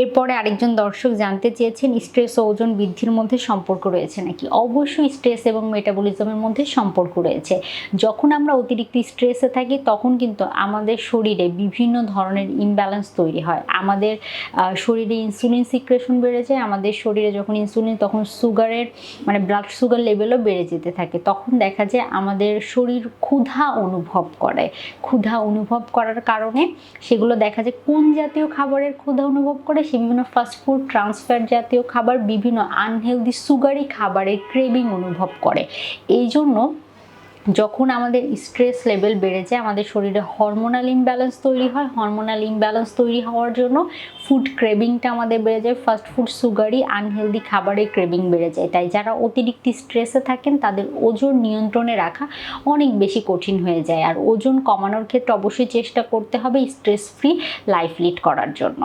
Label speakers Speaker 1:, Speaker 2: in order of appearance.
Speaker 1: এরপরে আরেকজন দর্শক জানতে চেয়েছেন, স্ট্রেস ও ওজন বৃদ্ধির মধ্যে সম্পর্ক রয়েছে নাকি? অবশ্যই স্ট্রেস এবং মেটাবলিজমের মধ্যে সম্পর্ক রয়েছে। যখন আমরা অতিরিক্ত স্ট্রেসে থাকি, তখন কিন্তু আমাদের শরীরে বিভিন্ন ধরনের ইমব্যালেন্স তৈরি হয়। আমাদের শরীরে ইনসুলিন সিক্রেশন বেড়ে যায়, আমাদের শরীরে যখন ইনসুলিন তখন সুগারের মানে ব্লাড সুগার লেভেলও বেড়ে যেতে থাকে। তখন দেখা যায় আমাদের শরীর ক্ষুধা অনুভব করে। ক্ষুধা অনুভব করার কারণে সেগুলো দেখা যায় কোন জাতীয় খাবারের ক্ষুধা অনুভব করে বিভিন্ন ফাস্টফুড ট্রান্সফার জাতীয় খাবার বিভিন্ন আনহেলদি সুগারি খাবারের ক্রেভিং অনুভব করে। এই জন্য যখন আমাদের স্ট্রেস লেভেল বেড়ে যায়, আমাদের শরীরে হরমোনাল ইমব্যালেন্স তৈরি হয়। হরমোনাল ইমব্যালেন্স তৈরি হওয়ার জন্য ফুড ক্রেভিংটা আমাদের বেড়ে যায় ফাস্ট ফুড সুগারি আনহেলদি খাবারের ক্রেভিং বেড়ে যায়। তাই যারা অতিরিক্ত স্ট্রেসে থাকেন, তাদের ওজন নিয়ন্ত্রণে রাখা অনেক বেশি কঠিন হয়ে যায়। আর ওজন কমানোর ক্ষেত্রে অবশ্যই চেষ্টা করতে হবে স্ট্রেস ফ্রি লাইফ লিড করার জন্য।